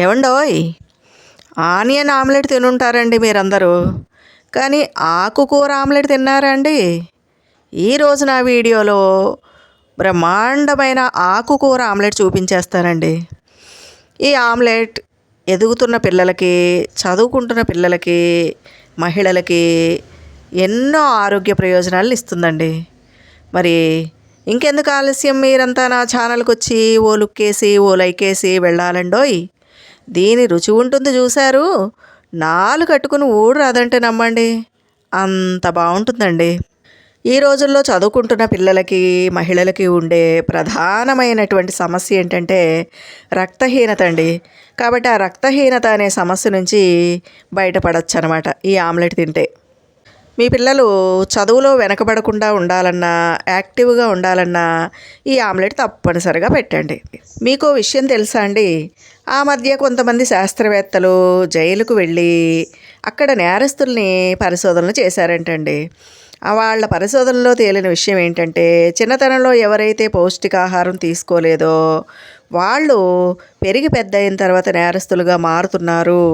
ఏమండోయ్ onion omelette తినుంటారండి మీరందరూ. కానీ ఆకుకూర ఆమ్లెట్ తిన్నారండి? ఈరోజు నా వీడియోలో బ్రహ్మాండమైన ఆకుకూర ఆమ్లెట్ చూపించేస్తానండి. ఈ ఆమ్లెట్ ఎదుగుతున్న పిల్లలకి చదువుకుంటున్న పిల్లలకి మహిళలకి ఎన్నో ఆరోగ్య ప్రయోజనాలను ఇస్తుందండి. మరి ఇంకెందుకు ఆలస్యం మీరంతా నా ఛానల్కి వచ్చి ఓ లుక్కేసి ఓ లైకేసి వెళ్ళాలండోయ్? దీని రుచి ఉంటుంది చూశారు. నాలుగు కట్టుకుని ఊడు రాదంటే నమ్మండి. అంత బాగుంటుందండి. ఈ రోజుల్లో చదువుకుంటున్న పిల్లలకి మహిళలకి ఉండే ప్రధానమైనటువంటి సమస్య ఏంటంటే రక్తహీనత అండి. కాబట్టి ఆ రక్తహీనత అనే సమస్య నుంచి బయటపడచ్చు అనమాట ఈ ఆమ్లెట్ తింటే. మీ పిల్లలు చదువులో వెనకబడకుండా ఉండాలన్నా యాక్టివ్గా ఉండాలన్నా ఈ ఆమ్లెట్ తప్పనిసరిగా పెట్టండి. మీకు విషయం తెలుసా అండి? ఆ మధ్య కొంతమంది శాస్త్రవేత్తలు జైలుకు వెళ్ళి అక్కడ నేరస్తుల్ని పరిశోధనలు చేశారంటండి. వాళ్ళ పరిశోధనలో తేలిన విషయం ఏంటంటే చిన్నతనంలో ఎవరైతే పౌష్టికాహారం తీసుకోలేదో వాళ్ళు పెరిగి పెద్ద అయిన తర్వాత నేరస్తులుగా మారుతున్నారు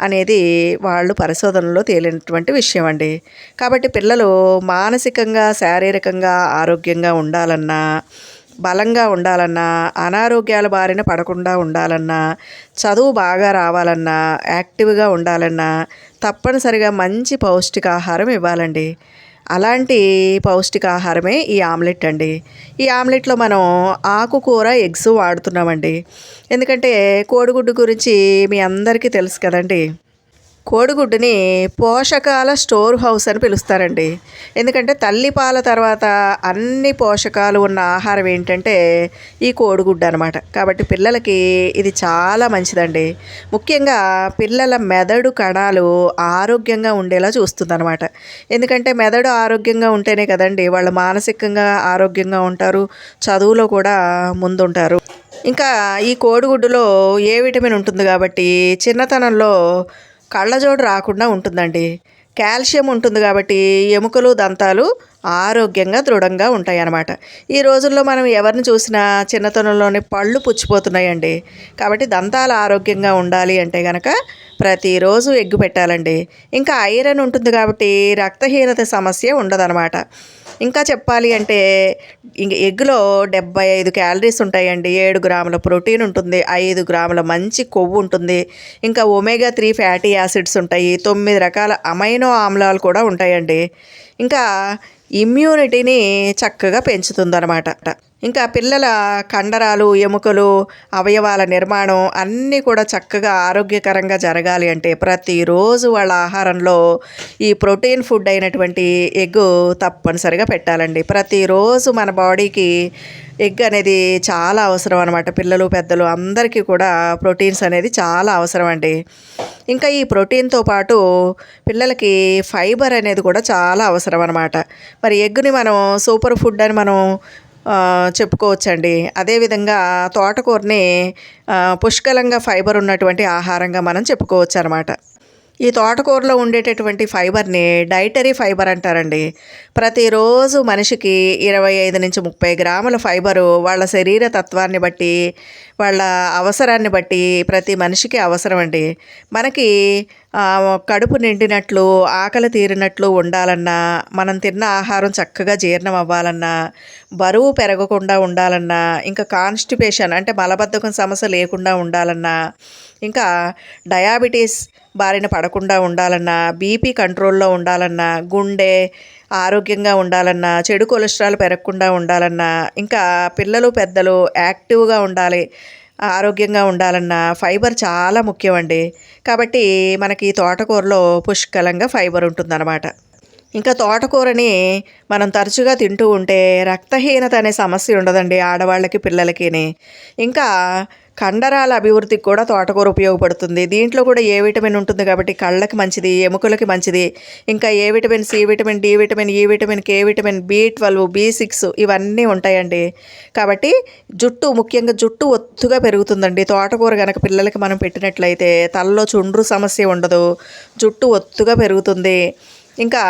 అనేది వాళ్ళు పరిశోధనలో తేలినటువంటి విషయం అండి కాబట్టి పిల్లలు మానసికంగా శారీరకంగా ఆరోగ్యంగా ఉండాలన్నా బలంగా ఉండాలన్నా అనారోగ్యాల బారిన పడకుండా ఉండాలన్నా చదువు బాగా రావాలన్నా యాక్టివ్గా ఉండాలన్నా తప్పనిసరిగా మంచి పౌష్టికాహారం ఇవ్వాలండి. అలాంటి పౌష్టికాహారమే ఈ ఆమ్లెట్ అండి. ఈ ఆమ్లెట్లో మనం ఆకుకూర ఎగ్స్ వాడుతున్నామండి. ఎందుకంటే కోడిగుడ్డు గురించి మీ అందరికీ తెలుసు కదండి. కోడిగుడ్డుని పోషకాల స్టోర్ హౌస్ అని పిలుస్తారండి. ఎందుకంటే తల్లి పాల తర్వాత అన్ని పోషకాలు ఉన్న ఆహారం ఏంటంటే ఈ కోడిగుడ్డు అనమాట కాబట్టి పిల్లలకి ఇది చాలా మంచిదండి. ముఖ్యంగా పిల్లల మెదడు కణాలు ఆరోగ్యంగా ఉండేలా చూస్తుందన్నమాట. ఎందుకంటే మెదడు ఆరోగ్యంగా ఉంటేనే కదండి వాళ్ళు మానసికంగా ఆరోగ్యంగా ఉంటారు చదువులో కూడా ముందుంటారు. ఇంకా ఈ కోడిగుడ్డులో ఏ విటమిన్ ఉంటుంది కాబట్టి చిన్నతనంలో కళ్ళజోడు రాకుండా ఉంటుందండి. కాల్షియం ఉంటుంది కాబట్టి ఎముకలు దంతాలు ఆరోగ్యంగా దృఢంగా ఉంటాయి అన్నమాట ఈ రోజుల్లో మనం ఎవరిని చూసినా చిన్నతనంలోనే పళ్ళు పుచ్చిపోతున్నాయండి. కాబట్టి దంతాలు ఆరోగ్యంగా ఉండాలి అంటే కనుక ప్రతిరోజు ఎగ్గు పెట్టాలండి. ఇంకా ఐరన్ ఉంటుంది కాబట్టి రక్తహీనత సమస్య ఉండదన్నమాట. ఇంకా చెప్పాలి అంటే ఇంక ఎగ్గులో డెబ్బై ఐదు క్యాలరీస్ ఉంటాయండి. ఏడు గ్రాముల ప్రోటీన్ ఉంటుంది. ఐదు గ్రాముల మంచి కొవ్వు ఉంటుంది. ఇంకా ఒమేగా త్రీ ఫ్యాటీ యాసిడ్స్ ఉంటాయి. తొమ్మిది రకాల అమైనో ఆమ్లాలు కూడా ఉంటాయండి. ఇంకా ఇమ్యూనిటీని చక్కగా పెంచుతుందన్నమాట. ఇంకా పిల్లల కండరాలు ఎముకలు అవయవాల నిర్మాణం అన్నీ కూడా చక్కగా ఆరోగ్యకరంగా జరగాలి అంటే ప్రతిరోజు వాళ్ళ ఆహారంలో ఈ ప్రోటీన్ ఫుడ్ అయినటువంటి ఎగ్ తప్పనిసరిగా పెట్టాలండి. ప్రతిరోజు మన బాడీకి ఎగ్ అనేది చాలా అవసరం అనమాట పిల్లలు పెద్దలు అందరికీ కూడా ప్రోటీన్స్ అనేది చాలా అవసరం అండి. ఇంకా ఈ ప్రోటీన్తో పాటు పిల్లలకి ఫైబర్ అనేది కూడా చాలా అవసరం అనమాట మరి ఎగ్గుని మనం సూపర్ ఫుడ్ అని మనం చెప్పుకోవచ్చండి. అదేవిధంగా తోటకూరని పుష్కలంగా ఫైబర్ ఉన్నటువంటి ఆహారంగా మనం చెప్పుకోవచ్చు అనమాట ఈ తోటకూరలో ఉండేటటువంటి ఫైబర్ని డైటరీ ఫైబర్ అంటారండి. ప్రతిరోజు మనిషికి ఇరవై ఐదు నుంచి ముప్పై గ్రాముల ఫైబరు వాళ్ళ శరీర తత్వాన్ని బట్టి వాళ్ళ అవసరాన్ని బట్టి ప్రతి మనిషికి అవసరం అండి. మనకి కడుపు నిండినట్లు ఆకలి తీరినట్లు ఉండాలన్నా మనం తిన్న ఆహారం చక్కగా జీర్ణం అవ్వాలన్నా బరువు పెరగకుండా ఉండాలన్నా ఇంకా కాన్స్టిపేషన్ అంటే మలబద్ధకం సమస్య లేకుండా ఉండాలన్నా ఇంకా డయాబెటీస్ బారిన పడకుండా ఉండాలన్నా బీపీ కంట్రోల్లో ఉండాలన్నా గుండె ఆరోగ్యంగా ఉండాలన్నా చెడు కొలెస్ట్రాల్ పెరగకుండా ఉండాలన్నా ఇంకా పిల్లలు పెద్దలు యాక్టివ్గా ఉండాలి ఆరోగ్యంగా ఉండాలన్నా ఫైబర్ చాలా ముఖ్యమండి. కాబట్టి మనకి తోటకూరలో పుష్కలంగా ఫైబర్ ఉంటుందన్నమాట. ఇంకా తోటకూరని మనం తరచుగా తింటూ ఉంటే రక్తహీనత అనే సమస్య ఉండదండి ఆడవాళ్ళకి పిల్లలకిని. ఇంకా కండరాల అభివృద్ధికి కూడా తోటకూర ఉపయోగపడుతుంది. దీంట్లో కూడా ఏ విటమిన్ ఉంటుంది కాబట్టి కళ్ళకి మంచిది ఎముకలకి మంచిది. ఇంకా A vitamin C vitamin D vitamin E vitamin K vitamin B twelve B six ఇవన్నీ ఉంటాయండి. కాబట్టి జుట్టు ముఖ్యంగా జుట్టు ఒత్తుగా పెరుగుతుందండి. తోటకూర కనుక పిల్లలకి మనం పెట్టినట్లయితే తలలో చుండ్రు సమస్య ఉండదు. జుట్టు ఒత్తుగా పెరుగుతుంది. ఇంకా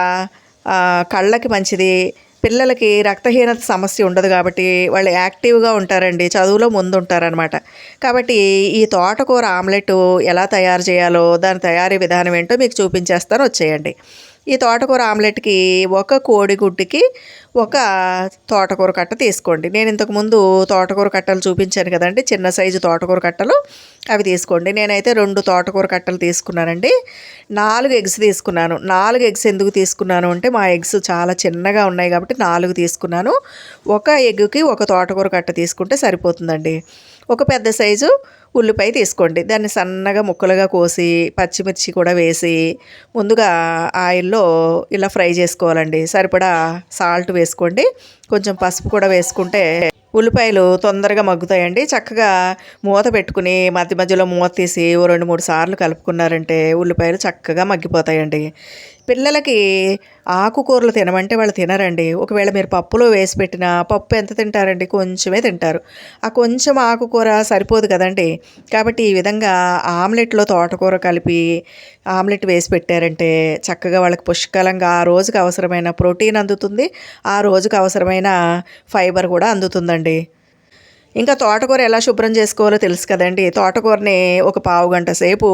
కళ్ళకి మంచిది పిల్లలకి రక్తహీనత సమస్య ఉండదు కాబట్టి వాళ్ళు యాక్టివ్గా ఉంటారండి చదువులో ముందు ఉంటారనమాట కాబట్టి ఈ తోటకూర ఆమ్లెట్ ఎలా తయారు చేయాలో దాని తయారీ విధానం ఏంటో మీకు చూపించేస్తాను వచ్చేయండి. ఈ తోటకూర ఆమ్లెట్కి ఒక కోడిగుడ్డుకి ఒక తోటకూర కట్ట తీసుకోండి. నేను ఇంతకుముందు తోటకూర కట్టలు చూపించాను కదండి చిన్న సైజు తోటకూర కట్టలు అవి తీసుకోండి. నేనైతే రెండు తోటకూర కట్టలు తీసుకున్నానండి. నాలుగు ఎగ్స్ తీసుకున్నాను. నాలుగు ఎగ్స్ ఎందుకు తీసుకున్నాను అంటే మా ఎగ్స్ చాలా చిన్నగా ఉన్నాయి కాబట్టి నాలుగు తీసుకున్నాను. ఒక ఎగ్కి ఒక తోటకూర కట్ట తీసుకుంటే సరిపోతుందండి. ఒక పెద్ద సైజు ఉల్లిపాయ తీసుకోండి. దాన్ని సన్నగా ముక్కలుగా కోసి పచ్చిమిర్చి కూడా వేసి ముందుగా ఆయిల్లో ఇలా ఫ్రై చేసుకోవాలండి. సరిపడా సాల్ట్ వేసుకోండి. కొంచెం పసుపు కూడా వేసుకుంటే ఉల్లిపాయలు తొందరగా మగ్గుతాయండి. చక్కగా మూత పెట్టుకుని మధ్య మధ్యలో మూత తీసి ఓ రెండు మూడు సార్లు కలుపుకున్నారంటే ఉల్లిపాయలు చక్కగా మగ్గిపోతాయండి. పిల్లలకి ఆకుకూరలు తినమంటే వాళ్ళు తినరండి. ఒకవేళ మీరు పప్పులో వేసి పెట్టిన పప్పు ఎంత తింటారండి? కొంచెమే తింటారు. ఆ కొంచెం ఆకుకూర సరిపోదు కదండి. కాబట్టి ఈ విధంగా ఆమ్లెట్లో తోటకూర కలిపి ఆమ్లెట్ వేసి పెట్టారంటే చక్కగా వాళ్ళకి పుష్కలంగా ఆ రోజుకి అవసరమైన ప్రోటీన్ అందుతుంది. ఆ రోజుకి అవసరమైన ఫైబర్ కూడా అందుతుందండి. ఇంకా తోటకూర ఎలా శుభ్రం చేసుకోవాలో తెలుసు కదండి. తోటకూరని ఒక పావు గంట సేపు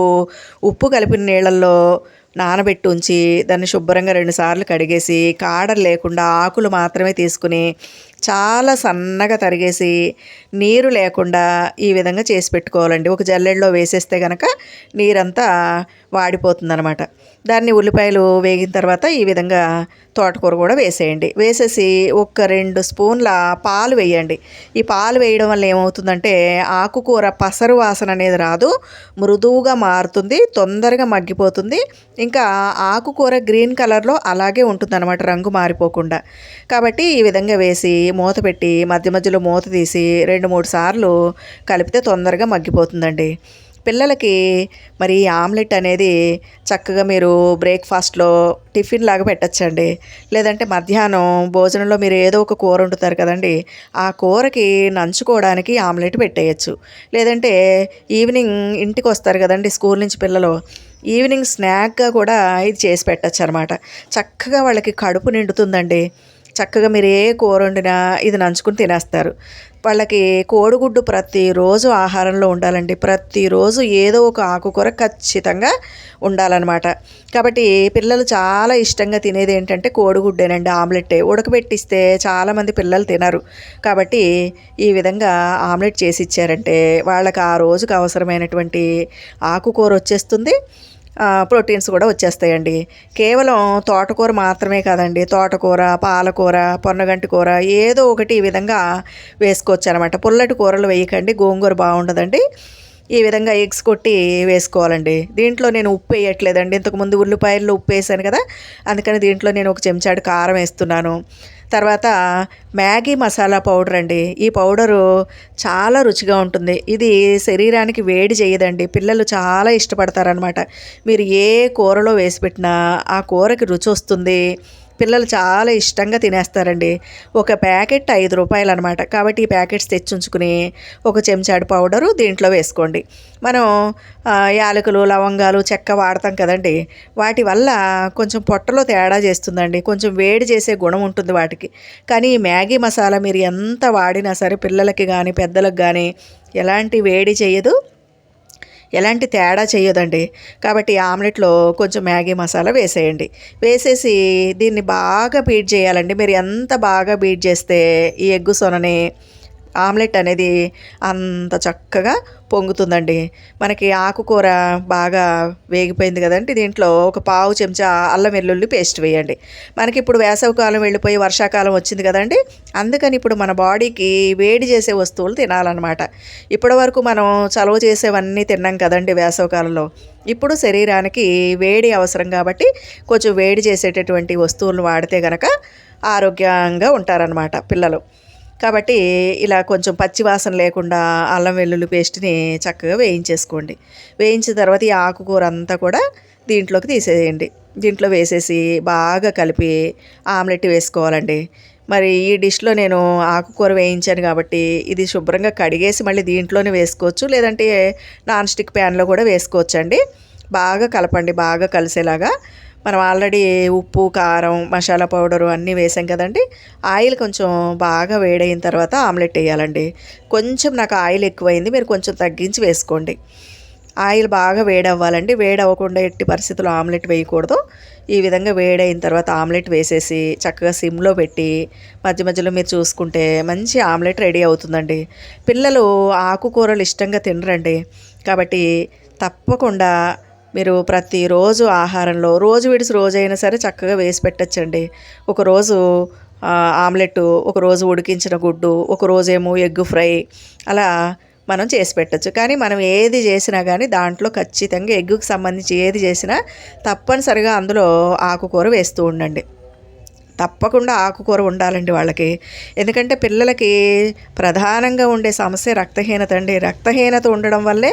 ఉప్పు కలిపిన నీళ్ళల్లో నానబెట్టి ఉంచి దాన్ని శుభ్రంగా రెండుసార్లు కడిగేసి కాడలు లేకుండా ఆకులు మాత్రమే తీసుకుని చాలా సన్నగా తరిగేసి నీరు లేకుండా ఈ విధంగా చేసి పెట్టుకోవాలండి. ఒక జల్లెడలో వేసేస్తే కనుక నీరంతా వాడిపోతుందనమాట. దాన్ని ఉల్లిపాయలు వేగిన తర్వాత ఈ విధంగా తోటకూర కూడా వేసేయండి. వేసేసి ఒక రెండు స్పూన్ల పాలు వేయండి. ఈ పాలు వేయడం వల్ల ఏమవుతుందంటే ఆకుకూర పసరు వాసన అనేది రాదు మృదువుగా మారుతుంది తొందరగా మగ్గిపోతుంది. ఇంకా ఆకుకూర గ్రీన్ కలర్లో అలాగే ఉంటుందన్నమాట రంగు మారిపోకుండా. కాబట్టి ఈ విధంగా వేసి మూత పెట్టి మధ్య మధ్యలో మూత తీసి రెండు మూడు సార్లు కలిపితే తొందరగా మగ్గిపోతుందండి. పిల్లలకి మరి ఆమ్లెట్ అనేది చక్కగా మీరు బ్రేక్ఫాస్ట్లో టిఫిన్ లాగా పెట్టచ్చండి. లేదంటే మధ్యాహ్నం భోజనంలో మీరు ఏదో ఒక కూర వండుతారు కదండి. ఆ కూరకి నంచుకోవడానికి ఆమ్లెట్ పెట్టేయచ్చు. లేదంటే ఈవినింగ్ ఇంటికి వస్తారు కదండి స్కూల్ నుంచి పిల్లలు. ఈవినింగ్ స్నాక్గా కూడా ఇది చేసి పెట్టచ్చు అనమాట చక్కగా వాళ్ళకి కడుపు నిండుతుందండి. చక్కగా మీరు ఏ కూర వండినా ఇది నంచుకుని తినేస్తారు. వాళ్ళకి కోడిగుడ్డు ప్రతిరోజు ఆహారంలో ఉండాలండి. ప్రతిరోజు ఏదో ఒక ఆకుకూర ఖచ్చితంగా ఉండాలన్నమాట. కాబట్టి పిల్లలు చాలా ఇష్టంగా తినేది ఏంటంటే కోడిగుడ్డేనండి ఆమ్లెట్టే. ఉడకబెట్టిస్తే చాలామంది పిల్లలు తినరు. కాబట్టి ఈ విధంగా ఆమ్లెట్ చేసి ఇచ్చారంటే వాళ్ళకి ఆ రోజుకు అవసరమైనటువంటి ఆకుకూర వచ్చేస్తుంది. ప్రోటీన్స్ కూడా వచ్చేస్తాయండి. కేవలం తోటకూర మాత్రమే కాదండి. తోటకూర పాలకూర పొన్నగంటి కూర ఏదో ఒకటి ఈ విధంగా వేసుకోవచ్చు అనమాట పుల్లటి కూరలు వేయకండి. గోంగూర బాగుండదండి. ఈ విధంగా ఎగ్స్ కొట్టి వేసుకోవాలండి. దీంట్లో నేను ఉప్పు వేయట్లేదండి. ఇంతకుముందు ఉల్లిపాయల్లో ఉప్పు వేసాను కదా అందుకని దీంట్లో నేను ఒక చెంచాడు కారం వేస్తున్నాను. తర్వాత మ్యాగీ మసాలా పౌడర్ అండి. ఈ పౌడరు చాలా రుచిగా ఉంటుంది. ఇది శరీరానికి వేడి చేయదండి. పిల్లలు చాలా ఇష్టపడతారనమాట మీరు ఏ కూరలో వేసి పెట్టినా ఆ కూరకి రుచి వస్తుంది. పిల్లలు చాలా ఇష్టంగా తినేస్తారండి. ఒక ప్యాకెట్ ఐదు రూపాయలు అనమాట కాబట్టి ఈ ప్యాకెట్స్ తెచ్చుంచుకుని ఒక చెంచాడు పౌడరు దీంట్లో వేసుకోండి. మనం యాలకులు లవంగాలు చెక్క వాడతాం కదండి. వాటి వల్ల కొంచెం పొట్టలో తేడా చేస్తుందండి. కొంచెం వేడి చేసే గుణం ఉంటుంది వాటికి. కానీ ఈ మ్యాగీ మసాలా మీరు ఎంత వాడినా సరే పిల్లలకి కానీ పెద్దలకు కానీ ఎలాంటి వేడి చేయదు. ఎలాంటి తేడా చేయదండి. కాబట్టి ఆమ్లెట్లో కొంచెం మ్యాగీ మసాలా వేసేయండి. వేసేసి దీన్ని బాగా బీట్ చేయాలండి. మీరు ఎంత బాగా బీట్ చేస్తే ఈ ఎగ్గు సొనని ఆమ్లెట్ అనేది అంత చక్కగా పొంగుతుందండి. మనకి ఆకుకూర బాగా వేగిపోయింది కదండి దీంట్లో. ఒక పావు చెంచా అల్లం వెల్లుల్లి పేస్ట్ వేయండి. మనకి ఇప్పుడు వేసవికాలం వెళ్ళిపోయి వర్షాకాలం వచ్చింది కదండి. అందుకని ఇప్పుడు మన బాడీకి వేడి చేసే వస్తువులు తినాలన్నమాట. ఇప్పటి వరకు మనం చలవ చేసేవన్నీ తిన్నాం కదండి వేసవికాలంలో ఇప్పుడు శరీరానికి వేడి అవసరం కాబట్టి కొంచెం వేడి చేసేటటువంటి వస్తువులను వాడితే కనుక ఆరోగ్యంగా ఉంటారనమాట పిల్లలు. కాబట్టి ఇలా కొంచెం పచ్చివాసన లేకుండా అల్లం వెల్లుల్లి పేస్ట్ని చక్కగా వేయించేసుకోండి. వేయించిన తర్వాత ఈ ఆకుకూర అంతా కూడా దీంట్లోకి తీసేయండి. దీంట్లో వేసేసి బాగా కలిపి ఆమ్లెట్ వేసుకోవాలండి. మరి ఈ డిష్లో నేను ఆకుకూర వేయించాను కాబట్టి ఇది శుభ్రంగా కడిగేసి మళ్ళీ దీంట్లోనే వేసుకోవచ్చు. లేదంటే నాన్ స్టిక్ ప్యాన్లో కూడా వేసుకోవచ్చు అండి బాగా కలపండి బాగా కలిసేలాగా. మనం ఆల్రెడీ ఉప్పు కారం మసాలా పౌడరు అన్నీ వేసాం కదండి. ఆయిల్ కొంచెం బాగా వేడైన తర్వాత ఆమ్లెట్ వేయాలండి. కొంచెం నాకు ఆయిల్ ఎక్కువైంది మీరు కొంచెం తగ్గించి వేసుకోండి. ఆయిల్ బాగా వేడవ్వాలండి. వేడవ్వకుండా ఎట్టి పరిస్థితుల్లో ఆమ్లెట్ వేయకూడదు. ఈ విధంగా వేడైన తర్వాత ఆమ్లెట్ వేసేసి చక్కగా సిమ్లో పెట్టి మధ్య మధ్యలో మీరు చూసుకుంటే మంచి ఆమ్లెట్ రెడీ అవుతుందండి. పిల్లలు ఆకుకూరలు ఇష్టంగా తినరండి. కాబట్టి తప్పకుండా మీరు ప్రతిరోజు ఆహారంలో రోజు విడిసి రోజు అయినా సరే చక్కగా వేసి పెట్టచ్చండి. ఒకరోజు ఆమ్లెట్ ఒకరోజు ఉడికించిన గుడ్డు ఒకరోజేమో ఎగ్ ఫ్రై అలా మనం చేసి పెట్టచ్చు. కానీ మనం ఏది చేసినా కానీ దాంట్లో ఖచ్చితంగా ఎగ్గుకి సంబంధించి ఏది చేసినా తప్పనిసరిగా అందులో ఆకుకూర వేస్తూ ఉండండి. తప్పకుండా ఆకుకూర ఉండాలండి వాళ్ళకి. ఎందుకంటే పిల్లలకి ప్రధానంగా ఉండే సమస్య రక్తహీనత అండి. రక్తహీనత ఉండడం వల్లే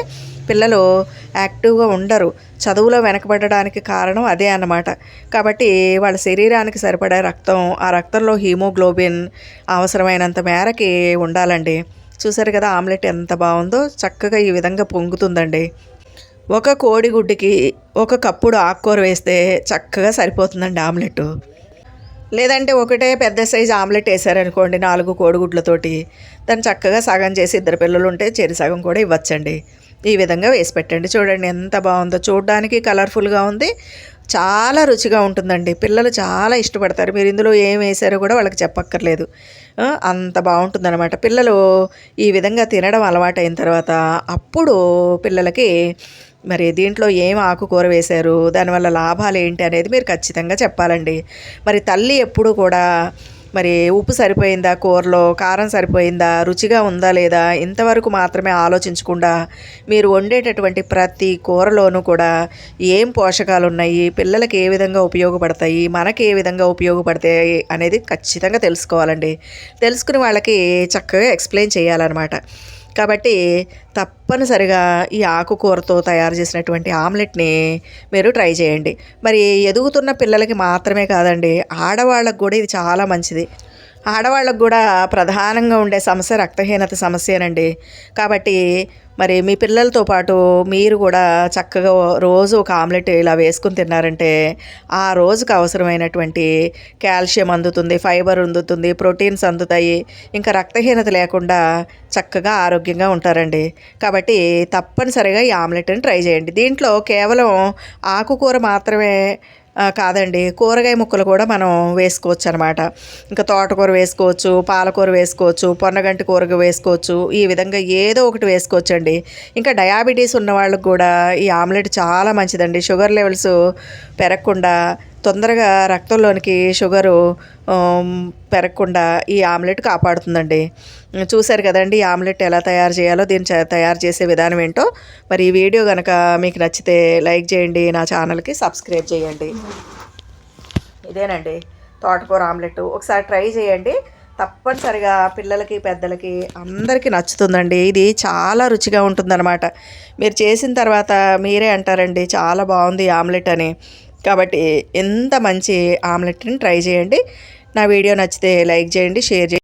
పిల్లలు యాక్టివ్గా ఉండరు. చదువులో వెనకబడడానికి కారణం అదే అన్నమాట. కాబట్టి వాళ్ళ శరీరానికి సరిపడే రక్తం ఆ రక్తంలో హీమోగ్లోబిన్ అవసరమైనంత మేరకి ఉండాలండి. చూసారు కదా ఆమ్లెట్ ఎంత బాగుందో చక్కగా ఈ విధంగా పొంగుతుందండి. ఒక కోడిగుడ్డుకి ఒక కప్పుడు ఆకుకూర వేస్తే చక్కగా సరిపోతుందండి ఆమ్లెట్. లేదంటే ఒకటే పెద్ద సైజు ఆమ్లెట్ వేసారనుకోండి నాలుగు కోడిగుడ్లతోటి. దాన్ని చక్కగా సగం చేసి ఇద్దరు పిల్లలు ఉంటే చెరి సగం కూడా ఇవ్వచ్చండి. ఈ విధంగా వేసి పెట్టండి. చూడండి ఎంత బాగుందో. చూడడానికి కలర్ఫుల్గా ఉంది. చాలా రుచిగా ఉంటుందండి. పిల్లలు చాలా ఇష్టపడతారు. మీరు ఇందులో ఏం వేసారో కూడా వాళ్ళకి చెప్పక్కర్లేదు. అంత బాగుంటుందన్నమాట. పిల్లలు ఈ విధంగా తినడం అలవాటైన తర్వాత అప్పుడు పిల్లలకి మరి దీంట్లో ఏం ఆకుకూర వేశారు దానివల్ల లాభాలు ఏంటి అనేది మీరు ఖచ్చితంగా చెప్పాలండి. మరి తల్లి ఎప్పుడు కూడా మరి ఉప్పు సరిపోయిందా కూరలో కారం సరిపోయిందా రుచిగా ఉందా లేదా ఇంతవరకు మాత్రమే ఆలోచించకుండా మీరు వండేటటువంటి ప్రతి కూరలోనూ కూడా ఏం పోషకాలు ఉన్నాయి పిల్లలకి ఏ విధంగా ఉపయోగపడతాయి మనకి ఏ విధంగా ఉపయోగపడతాయి అనేది ఖచ్చితంగా తెలుసుకోవాలండి. తెలుసుకుని వాళ్ళకి చక్కగా ఎక్స్ప్లెయిన్ చేయాలన్నమాట. కాబట్టి తప్పనిసరిగా ఈ ఆకుకూరతో తయారు చేసినటువంటి ఆమ్లెట్ని మీరు ట్రై చేయండి. మరి ఎదుగుతున్న పిల్లలకి మాత్రమే కాదండి ఆడవాళ్ళకు కూడా ఇది చాలా మంచిది. ఆడవాళ్ళకు కూడా ప్రధానంగా ఉండే సమస్య రక్తహీనత సమస్యనండి. కాబట్టి మరి మీ పిల్లలతో పాటు మీరు కూడా చక్కగా రోజు ఒక ఆమ్లెట్ ఇలా వేసుకుని తిన్నారంటే ఆ రోజుకు అవసరమైనటువంటి కాల్షియం అందుతుంది ఫైబర్ అందుతుంది ప్రోటీన్స్ అందుతాయి. ఇంకా రక్తహీనత లేకుండా చక్కగా ఆరోగ్యంగా ఉంటారండి. కాబట్టి తప్పనిసరిగా ఈ ఆమ్లెట్ని ట్రై చేయండి. దీంట్లో కేవలం ఆకుకూర మాత్రమే కాదండి. కూరగాయ ముక్కలు కూడా మనం వేసుకోవచ్చు అనమాట ఇంకా తోటకూర వేసుకోవచ్చు పాలకూర వేసుకోవచ్చు పొన్నగంటి కూరగా వేసుకోవచ్చు. ఈ విధంగా ఏదో ఒకటి వేసుకోవచ్చు అండి ఇంకా డయాబెటీస్ ఉన్న వాళ్ళకి కూడా ఈ ఆమ్లెట్ చాలా మంచిదండి. షుగర్ లెవెల్స్ పెరగకుండా తొందరగా రక్తంలోనికి షుగరు పెరగకుండా ఈ ఆమ్లెట్ కాపాడుతుందండి. చూశారు కదండి ఈ ఆమ్లెట్ ఎలా తయారు చేయాలో దీన్ని తయారు చేసే విధానం ఏంటో. మరి ఈ వీడియో కనుక మీకు నచ్చితే లైక్ చేయండి నా ఛానల్కి సబ్స్క్రైబ్ చేయండి. ఇదేనండి తోటకూర ఆమ్లెట్ ఒకసారి ట్రై చేయండి. తప్పనిసరిగా పిల్లలకి పెద్దలకి అందరికీ నచ్చుతుందండి. ఇది చాలా రుచిగా ఉంటుందన్నమాట. మీరు చేసిన తర్వాత మీరే అంటారండి చాలా బాగుంది ఆమ్లెట్ అని. కాబట్టి ఎంత మంచి ఆమ్లెట్ని ట్రై చేయండి. నా వీడియో నచ్చితే లైక్ చేయండి షేర్ చేయండి.